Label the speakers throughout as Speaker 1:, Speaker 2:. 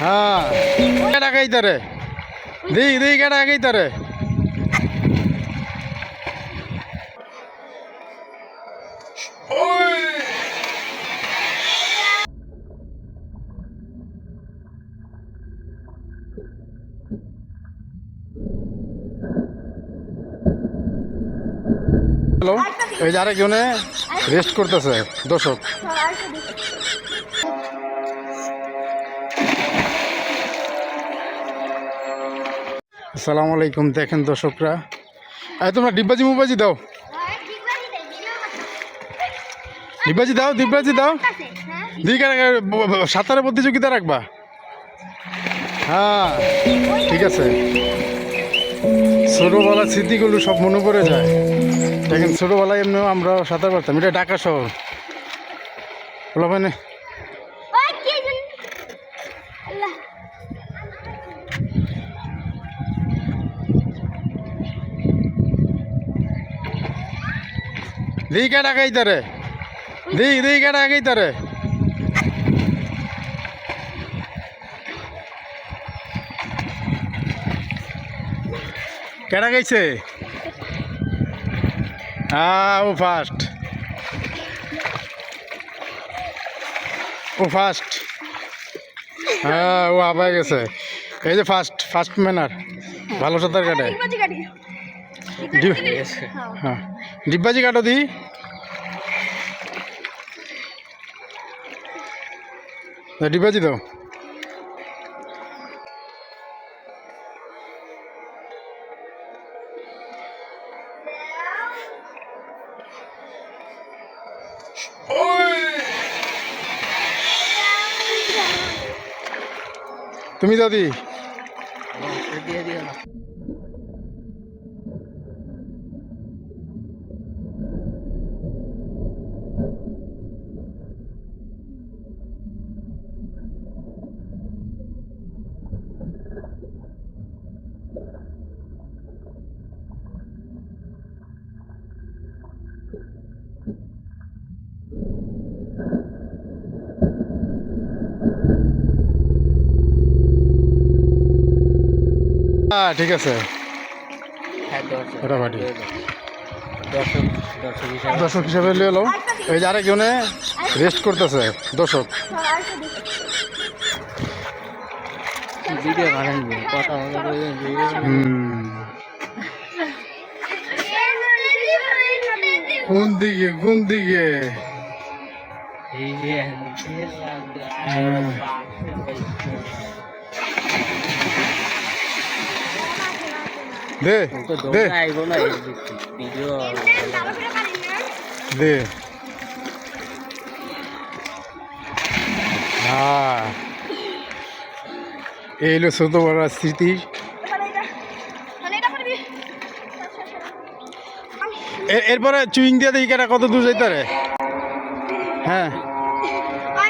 Speaker 1: হ্যাঁ। কেটা খাইতারে দি দি কেটা খাইতারে হ্যালো এই যে আরেকজনে রেস্ট করতেছে দর্শক। আসসালামু আলাইকুম, দেখেন দর্শকরা। এই, তোমরা ডিব্বাজি মুবাজি দাও। ডিব্বাজি দাও ডিব্বাজি দাও। দিকে সাঁতারের প্রতিযোগিতা রাখবা। হ্যাঁ ঠিক আছে। ছোটোবেলার স্মৃতিগুলো সব মনে পড়ে যায়। দেখেন, ছোটোবেলায় এমনিও আমরা সাঁতার পারতাম। এটা ঢাকা শহর। বলো মানে দি কেটা খাইতারে দি দি কেটা খাইতারে কেটা গাইছে হ্যাঁ ও ফার্স্ট ও ফার্স্ট হ্যাঁ ও আবার গেছে। এই যে ফার্স্ট ফার্স্ট ম্যানার ভালো সাঁতার কাটে। হ্যাঁ। ডিব্বাজি কাটো দি। ডিব্বাজি দাও। তুমি দাদি হ্যাঁ ঠিক আছে
Speaker 2: দর্শক হিসাবে
Speaker 1: লিয়ে এলো এই যে আরেকজনে রেস্ট করতেছে দর্শক
Speaker 2: মনে
Speaker 1: কোন দিকে কোন দিকে
Speaker 2: এই যে
Speaker 1: হ্যাঁ। দে দে।
Speaker 2: দৌড়ে আইব না ভিডিও।
Speaker 1: দে। হ্যাঁ এই হলো ছোট বড় স্মৃতি। এ- এরপরে চুইং দিয়ে দেখি কেটা কত দূর যাইতে রে হ্যাঁ।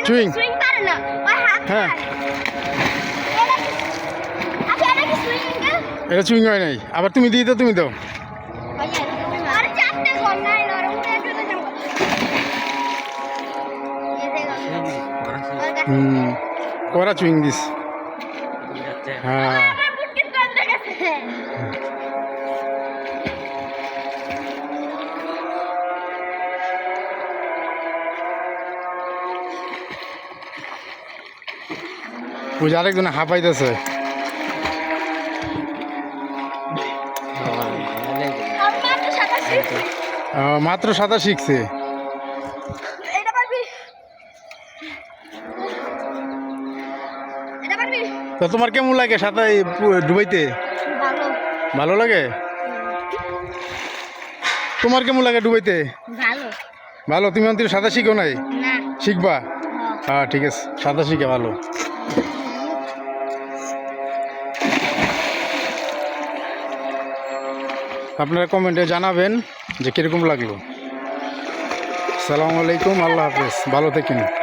Speaker 1: চুইং। হ্যাঁ। এটা চুইং হয় নাই। আবার তুমি দিয়ে দাও তুমি দাও। হুম করা চুইং দিস। হ্যাঁ। যে আরেকজন হাঁপাইতেছে। মাত্র সাঁতার শিখছে। তো তোমার কেমন লাগে সাঁতার ডুবাইতে? ভালো। লাগে? তোমার কেমন লাগে ডুবাইতে?
Speaker 3: ভালো।
Speaker 1: ভালো? তুমি অন্তর সাঁতার শিখো নাই? শিখবা? হ্যাঁ। ঠিক আছে। সাঁতার শিখে ভালো। আপনারা কমেন্টে জানাবেন যে কীরকম লাগল। সালামু আলাইকুম আল্লাহ হাফেজ। ভালো থাকেন।